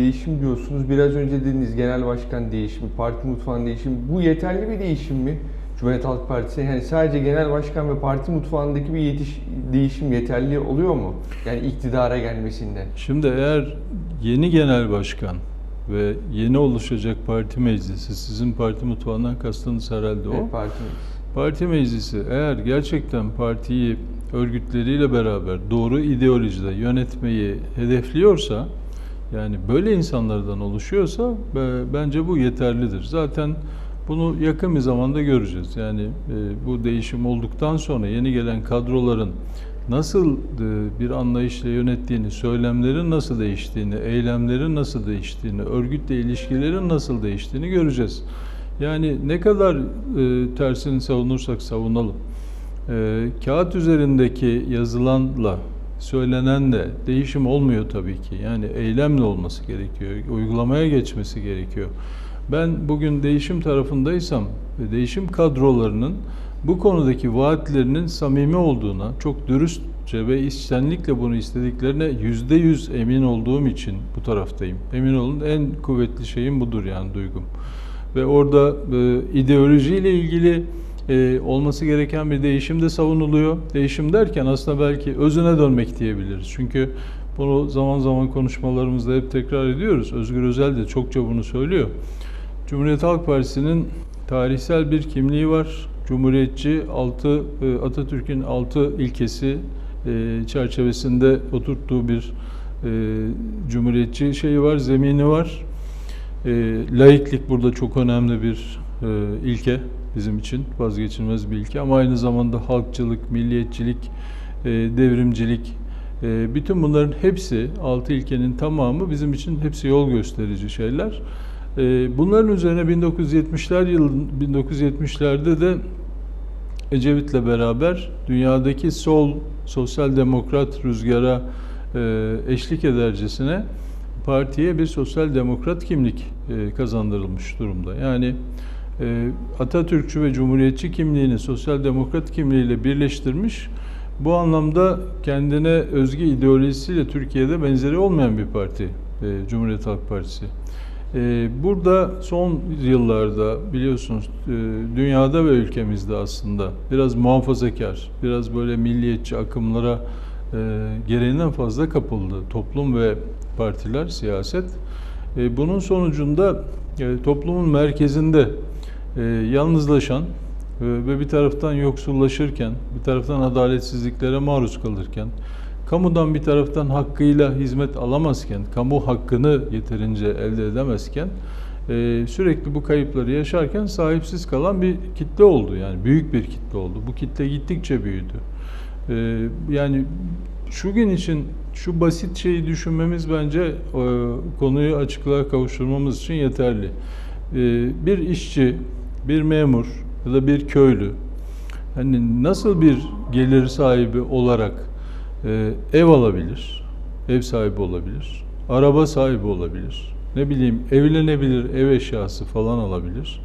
değişim diyorsunuz. Biraz önce dediniz genel başkan değişimi, parti mutfağının değişimi. Bu yeterli bir değişim mi? Cumhuriyet Halk Partisi yani sadece genel başkan ve parti mutfağındaki bir yetiş, değişim yeterli oluyor mu? Yani iktidara gelmesinde. Şimdi eğer yeni genel başkan ve yeni oluşacak parti meclisi, sizin parti mutfağından kastınız herhalde o. Evet, parti Parti meclisi eğer gerçekten partiyi örgütleriyle beraber doğru ideolojide yönetmeyi hedefliyorsa, yani böyle insanlardan oluşuyorsa be- bence bu yeterlidir. Zaten bunu yakın bir zamanda göreceğiz. Yani e, bu değişim olduktan sonra yeni gelen kadroların nasıl e, bir anlayışla yönettiğini, söylemlerin nasıl değiştiğini, eylemlerin nasıl değiştiğini, örgütle ilişkilerin nasıl değiştiğini göreceğiz. Yani ne kadar e, tersini savunursak savunalım. E, kağıt üzerindeki yazılanla söylenenle değişim olmuyor tabii ki. Yani eylemle olması gerekiyor, uygulamaya geçmesi gerekiyor. Ben bugün değişim tarafındaysam ve değişim kadrolarının bu konudaki vaatlerinin samimi olduğuna, çok dürüstçe ve içtenlikle bunu istediklerine yüzde yüz emin olduğum için bu taraftayım. Emin olun en kuvvetli şeyim budur yani duygum. Ve orada e, ideolojiyle ilgili e, olması gereken bir değişim de savunuluyor. Değişim derken aslında belki özüne dönmek diyebiliriz. Çünkü bunu zaman zaman konuşmalarımızda hep tekrar ediyoruz. Özgür Özel de çokça bunu söylüyor. Cumhuriyet Halk Partisi'nin tarihsel bir kimliği var. Cumhuriyetçi altı e, Atatürk'ün altı ilkesi e, çerçevesinde oturttuğu bir e, cumhuriyetçi şeyi var, zemini var. Laiklik burada çok önemli bir ilke bizim için vazgeçilmez bir ilke ama aynı zamanda halkçılık, milliyetçilik, e, devrimcilik, e, bütün bunların hepsi altı ilkenin tamamı bizim için hepsi yol gösterici şeyler. E, bunların üzerine 1970'ler yıl 1970'lerde de Ecevit'le beraber dünyadaki sol sosyal demokrat rüzgara eşlik edercesine partiye bir sosyal demokrat kimlik kazandırılmış durumda. Yani Atatürkçü ve Cumhuriyetçi kimliğini sosyal demokrat kimliğiyle birleştirmiş. Bu anlamda kendine özgü ideolojisiyle Türkiye'de benzeri olmayan bir parti e, Cumhuriyet Halk Partisi. E, Burada son yıllarda biliyorsunuz e, dünyada ve ülkemizde aslında biraz muhafazakar, biraz böyle milliyetçi akımlara e, gereğinden fazla kapıldı toplum ve partiler, siyaset. Bunun sonucunda toplumun merkezinde e, yalnızlaşan ve bir taraftan yoksullaşırken, bir taraftan adaletsizliklere maruz kalırken, kamudan bir taraftan hakkıyla hizmet alamazken, kamu hakkını yeterince elde edemezken, e, sürekli bu kayıpları yaşarken sahipsiz kalan bir kitle oldu. Yani büyük bir kitle oldu. Bu kitle gittikçe büyüdü. E, Yani şu gün için şu basit şeyi düşünmemiz bence e, konuyu açıklığa kavuşturmamız için yeterli. E, Bir işçi, bir memur ya da bir köylü hani nasıl bir gelir sahibi olarak e, ev alabilir, ev sahibi olabilir, araba sahibi olabilir, ne bileyim evlenebilir, ev eşyası falan alabilir.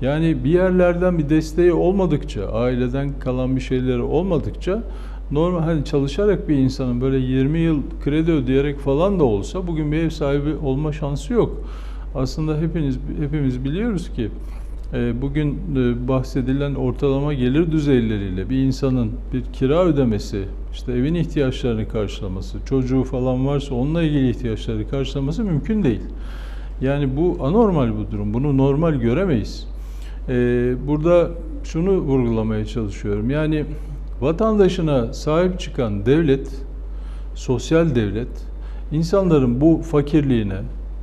Yani bir yerlerden bir desteği olmadıkça, aileden kalan bir şeyleri olmadıkça normal hani çalışarak bir insanın böyle 20 yıl kredi ödeyerek falan da olsa bugün bir ev sahibi olma şansı yok. Aslında hepiniz hepimiz biliyoruz ki bugün e, bahsedilen ortalama gelir düzeyleriyle bir insanın bir kira ödemesi, işte evin ihtiyaçlarını karşılaması, çocuğu falan varsa onunla ilgili ihtiyaçları karşılaması mümkün değil. Yani bu anormal bu durum. Bunu normal göremeyiz. E, Burada şunu vurgulamaya çalışıyorum. Yani vatandaşına sahip çıkan devlet, sosyal devlet, insanların bu fakirliğine,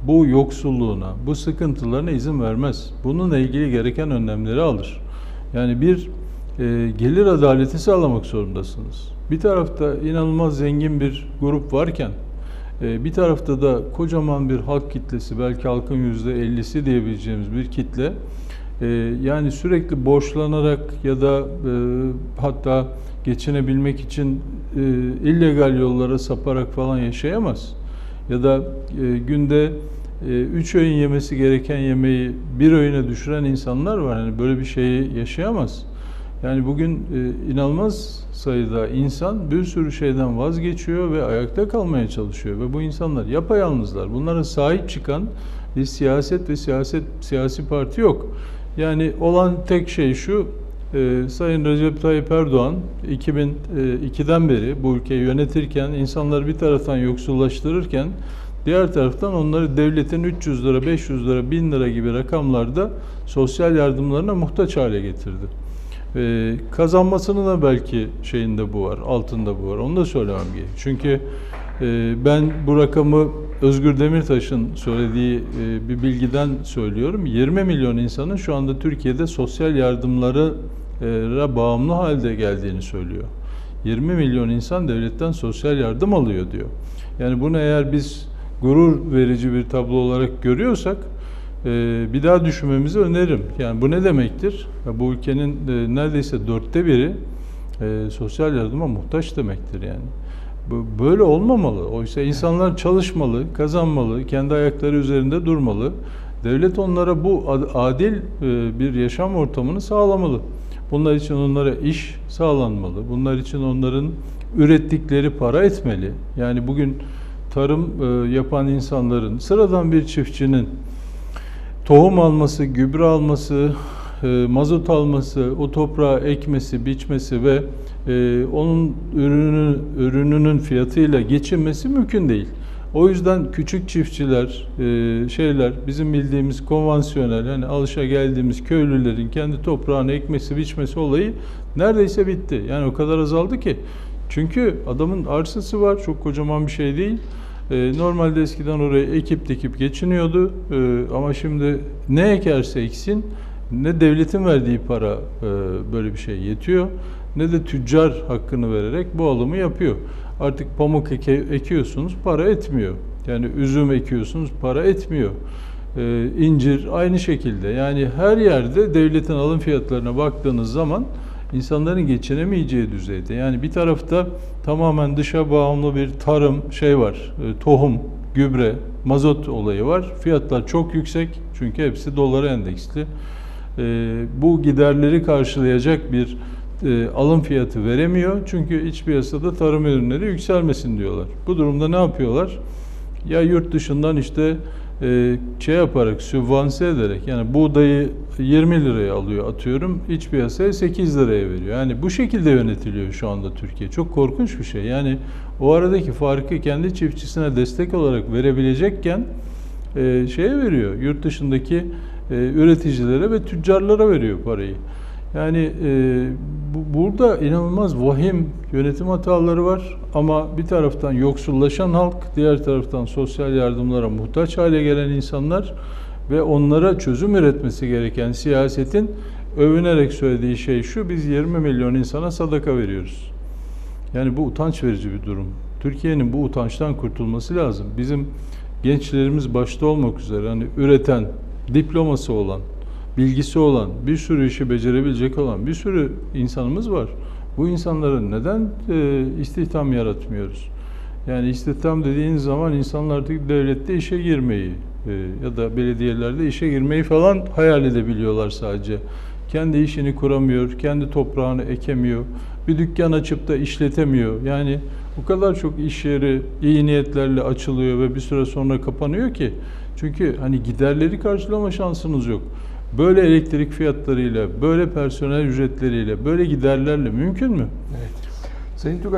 bu yoksulluğuna, bu sıkıntılarına izin vermez. Bununla ilgili gereken önlemleri alır. Yani bir e, gelir adaleti sağlamak zorundasınız. Bir tarafta inanılmaz zengin bir grup varken, e, bir tarafta da kocaman bir halk kitlesi, belki halkın yüzde 50'si diyebileceğimiz bir kitle, e, yani sürekli borçlanarak ya da e, hatta geçinebilmek için e, illegal yollara saparak falan yaşayamaz. Ya da e, günde e, üç öğün yemesi gereken yemeği bir öğüne düşüren insanlar var. Yani böyle bir şeyi yaşayamaz. Yani bugün e, inanılmaz sayıda insan bir sürü şeyden vazgeçiyor ve ayakta kalmaya çalışıyor ve bu insanlar yapayalnızlar. Bunlara sahip çıkan bir siyaset ve siyaset siyasi parti yok. Yani olan tek şey şu e, Sayın Recep Tayyip Erdoğan 2002'den beri bu ülkeyi yönetirken insanları bir taraftan yoksullaştırırken diğer taraftan onları devletin 300 lira, 500 lira, 1000 lira gibi rakamlarda sosyal yardımlarına muhtaç hale getirdi. Ee, kazanmasının da belki şeyinde bu var, altında bu var. Onu da söylemem gerek. Çünkü e, ben bu rakamı Özgür Demirtaş'ın söylediği e, bir bilgiden söylüyorum. 20 milyon insanın şu anda Türkiye'de sosyal yardımlara bağımlı halde geldiğini söylüyor. 20 milyon insan devletten sosyal yardım alıyor diyor. Yani bunu eğer biz gurur verici bir tablo olarak görüyorsak e, bir daha düşünmemizi öneririm. Yani bu ne demektir? Bu ülkenin e, neredeyse dörtte biri e, sosyal yardıma muhtaç demektir yani. Bu böyle olmamalı. Oysa insanlar çalışmalı, kazanmalı, kendi ayakları üzerinde durmalı. Devlet onlara bu ad- adil e, bir yaşam ortamını sağlamalı. Bunlar için onlara iş sağlanmalı. Bunlar için onların ürettikleri para etmeli. Yani bugün tarım e, yapan insanların, sıradan bir çiftçinin tohum alması, gübre alması, e, mazot alması, o toprağa ekmesi, biçmesi ve e, onun ürünü, ürününün fiyatıyla geçinmesi mümkün değil. O yüzden küçük çiftçiler, e, şeyler, bizim bildiğimiz konvansiyonel, yani alışa geldiğimiz köylülerin kendi toprağını ekmesi, biçmesi olayı neredeyse bitti. Yani o kadar azaldı ki. Çünkü adamın arsası var, çok kocaman bir şey değil. E, Normalde eskiden oraya ekip dikip geçiniyordu E, ama şimdi ne ekerse eksin ne devletin verdiği para böyle bir şey yetiyor ne de tüccar hakkını vererek bu alımı yapıyor. Artık pamuk eke, ekiyorsunuz para etmiyor. Yani üzüm ekiyorsunuz para etmiyor. E, incir aynı şekilde. Yani her yerde devletin alım fiyatlarına baktığınız zaman insanların geçinemeyeceği düzeyde. Yani bir tarafta tamamen dışa bağımlı bir tarım şey var, e, tohum, gübre, mazot olayı var. Fiyatlar çok yüksek çünkü hepsi dolara endeksli. E, bu giderleri karşılayacak bir e, alım fiyatı veremiyor çünkü iç piyasada tarım ürünleri yükselmesin diyorlar. Bu durumda ne yapıyorlar? Ya yurt dışından işte e, şey yaparak, sübvanse ederek yani buğdayı 20 liraya alıyor atıyorum, iç piyasaya 8 liraya veriyor. Yani bu şekilde yönetiliyor şu anda Türkiye. Çok korkunç bir şey. Yani o aradaki farkı kendi çiftçisine destek olarak verebilecekken e, şeye veriyor, yurt dışındaki e, üreticilere ve tüccarlara veriyor parayı. Yani e, bu, burada inanılmaz vahim yönetim hataları var ama bir taraftan yoksullaşan halk, diğer taraftan sosyal yardımlara muhtaç hale gelen insanlar ve onlara çözüm üretmesi gereken siyasetin övünerek söylediği şey şu, biz 20 milyon insana sadaka veriyoruz. Yani bu utanç verici bir durum. Türkiye'nin bu utançtan kurtulması lazım. Bizim gençlerimiz başta olmak üzere hani üreten, diploması olan, bilgisi olan, bir sürü işi becerebilecek olan bir sürü insanımız var. Bu insanlara neden e, istihdam yaratmıyoruz? Yani istihdam dediğiniz zaman insanlar artık devlette işe girmeyi e, ya da belediyelerde işe girmeyi falan hayal edebiliyorlar sadece. Kendi işini kuramıyor, kendi toprağını ekemiyor, bir dükkan açıp da işletemiyor. Yani o kadar çok iş yeri iyi niyetlerle açılıyor ve bir süre sonra kapanıyor ki. Çünkü hani giderleri karşılama şansınız yok. Böyle elektrik fiyatlarıyla, böyle personel ücretleriyle, böyle giderlerle mümkün mü? Evet. Sayın Tugay